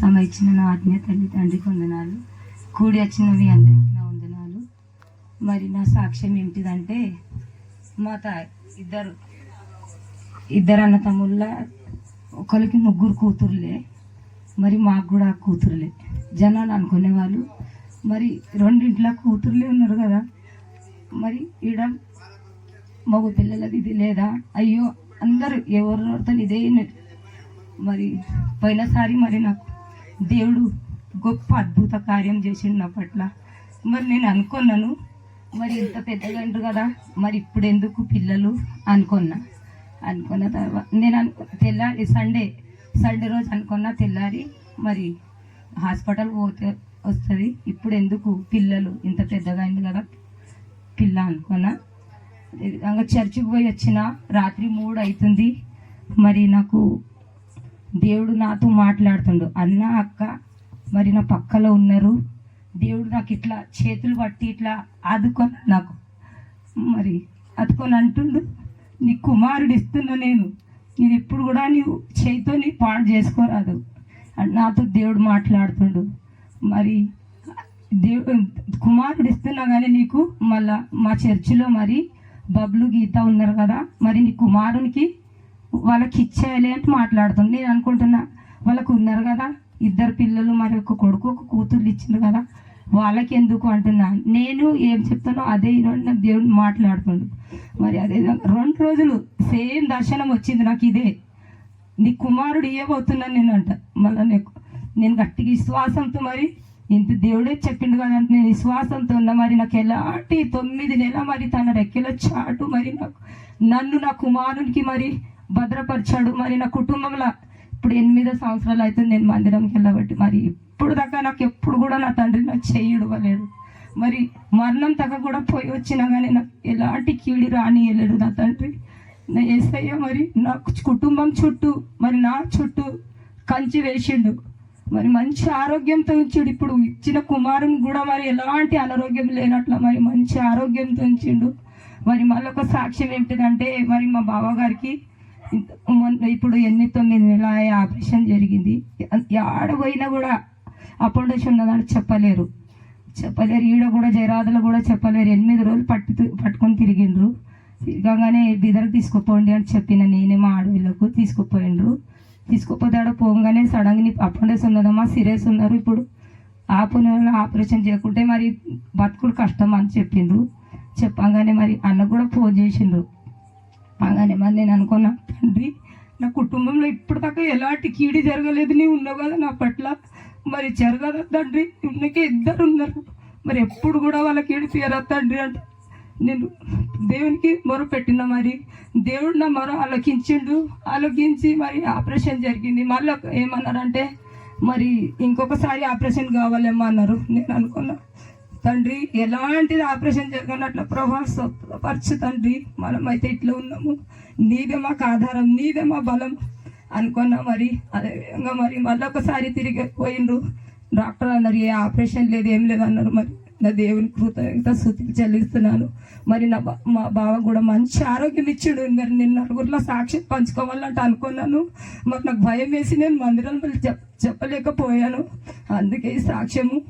సమయ ఇచ్చిన నా ఆత్మీయ తల్లి తండ్రికి వందనాలు. కూడి వచ్చినవి అందరికీ నా వందనాలు. మరి నా సాక్ష్యం ఏమిటిదంటే మా తా ఇద్దరు ఇద్దరు అన్న తమ్ముళ్ళ ఒకరికి ముగ్గురు కూతురులే మరి మాకు కూడా కూతురులే. జనాలు అనుకునేవాళ్ళు. మరి రెండింట్లో కూతుర్లే ఉన్నారు కదా. మరి ఈడ మగ పిల్లలది ఇది లేదా? అయ్యో అందరూ ఎవరితో ఇదే మరి పోయినసారి మరి నాకు దేవుడు గొప్ప అద్భుత కార్యం చేసిండు నా పట్ల. మరి నేను అనుకున్నాను మరి ఇంత పెద్దగా అంటారు కదా మరి ఇప్పుడు ఎందుకు పిల్లలు అనుకున్నా. అనుకున్న తర్వాత నేను అనుకు తెల్లారి సండే సండే రోజు అనుకున్నా తెల్లారి మరి హాస్పిటల్ పోతే వస్తుంది ఇప్పుడు ఎందుకు పిల్లలు ఇంత పెద్దగా అయింది కదా పిల్ల అనుకున్నా. అదే విధంగా చర్చికి పోయి వచ్చిన రాత్రి మూడు అవుతుంది మరి నాకు దేవుడు నాతో మాట్లాడుతుండు. అన్న అక్క మరి నా పక్కలో ఉన్నారు. దేవుడు నాకు ఇట్లా చేతులు పట్టి ఇట్లా ఆదుకొని నాకు మరి అదుకొని అంటుండు. నీ కుమారుడు ఇస్తున్నా నేను. నేను ఎప్పుడు కూడా నీవు చేతితోని నీ పాడు చేసుకోరాదు. అని నాతో దేవుడు మాట్లాడుతుండు. మరి దేవుడు కుమారుడు ఇస్తున్నా కానీ నీకు మళ్ళా మా చర్చిలో మరి బబ్లు గీత ఉన్నారు కదా మరి నీ కుమారునికి వాళ్ళకి ఇచ్చేయాలి అంటే మాట్లాడుతుంది. నేను అనుకుంటున్నా వాళ్ళకు ఉన్నారు కదా ఇద్దరు పిల్లలు మరి ఒక కొడుకు ఒక కూతుర్లు ఇచ్చిండ్రు కదా వాళ్ళకి ఎందుకు అంటున్నా. నేను ఏం చెప్తానో అదే ఈరోజు నాకు దేవుడు మాట్లాడుతుండు. మరి అదే విధంగా రెండు రోజులు సేమ్ దర్శనం వచ్చింది నాకు ఇదే. నీ కుమారుడు ఏమవుతున్నాను నేను అంట మళ్ళీ నేను నేను గట్టిగా విశ్వాసంతో మరి ఇంత దేవుడే చెప్పిండు కదా అంటే నేను విశ్వాసంతో ఉన్నా మరి నాకు ఎలాంటి తొమ్మిది నెల మరి తన రెక్కల చాటు మరి నాకు నన్ను నా కుమారునికి మరి భద్రపరిచాడు. మరి నా కుటుంబంలో ఇప్పుడు ఎనిమిదో సంవత్సరాలు అవుతుంది. నేను మందిరంకి వెళ్ళబట్టి మరి ఇప్పుడు దాకా నాకు ఎప్పుడు కూడా నా తండ్రి నాకు చెయ్యడవలేడు మరి మరణం తగ్గ కూడా పోయి వచ్చినా కానీ నాకు ఎలాంటి కీడి రానియలేడు నా తండ్రి. నా ఏసయ్య మరి నా కుటుంబం చుట్టూ మరి నా చుట్టూ కంచి వేసిండు. మరి మంచి ఆరోగ్యంతో ఉంచుడు. ఇప్పుడు ఇచ్చిన కుమారుని కూడా మరి ఎలాంటి అనారోగ్యం లేనట్ల మరి మంచి ఆరోగ్యంతో ఉంచిండు. మరి మళ్ళొక సాక్ష్యం ఏంటిదంటే మరి మా బావగారికి గారికి మొన్న ఇప్పుడు ఎన్ని తొమ్మిది నెలల ఆపరేషన్ జరిగింది. ఆడ పోయినా కూడా అపోండేషన్ ఉన్నదని చెప్పలేరు. చెప్పలేరు. ఈడ కూడా జయరాదులు కూడా చెప్పలేరు. ఎనిమిది రోజులు పట్టు పట్టుకొని తిరిగిండ్రు. తిరగగానే బిదరకు తీసుకుపోండి అని చెప్పిన నేనే మా ఆడవిళ్ళకు తీసుకుపోయిండ్రు. తీసుకుపోతే ఆడ పోగానే సడన్గా నీ అపోండేస్ ఉన్నదమ్మా సీరియస్ ఉన్నారు ఇప్పుడు. ఆపు ఆపరేషన్ చేయకుంటే మరి బతుకుడు కష్టం అని చెప్పిండ్రు. చెప్పంగానే మరి అన్న కూడా ఫోన్ చేసిండ్రు. బాగానే మరి నేను అనుకున్నా తండ్రి నా కుటుంబంలో ఇప్పుడు దాకా ఎలాంటి కీడి జరగలేదు నీ ఉన్నావు కదా నా పట్ల. మరి జరగదా తండ్రి? నీకే ఇద్దరు ఉన్నారు. మరి ఎప్పుడు కూడా వాళ్ళకి ఏడిపియరా తండ్రి? అంటే నేను దేవునికి మొర పెట్టిన మరి. దేవుడు నా మొర ఆలోకించిండు. ఆలోకించి మరి ఆపరేషన్ జరిగింది. మళ్ళీ ఏమన్నారంటే మరి ఇంకొకసారి ఆపరేషన్ కావాలేమో? అన్నారు. నేను అనుకున్నా. తండ్రి ఎలాంటిది ఆపరేషన్ జరగనట్ల ప్రభా స్వపరచు తండ్రి. మనమైతే ఇట్లా ఉన్నాము. నీదే మాకు ఆధారం నీదే మా బలం అనుకున్నా మరి అదేవిధంగా మరి మళ్ళీ ఒకసారి తిరిగి పోయిండ్రు డాక్టర్ అన్నారు ఏ ఆపరేషన్ లేదు ఏం లేదు అన్నారు. మరి నా దేవుని కృతజ్ఞత స్థుతికి చెల్లిస్తున్నాను. మరి నా బా- మా బావ కూడా మంచి ఆరోగ్యం ఇచ్చాడు. మరి నేను నలుగురిలో సాక్షి పంచుకోవాలంటే అనుకున్నాను. మరి నాకు భయం వేసి నేను మందిరం వెళ్ళి చెప్పలేకపోయాను. అందుకే సాక్ష్యము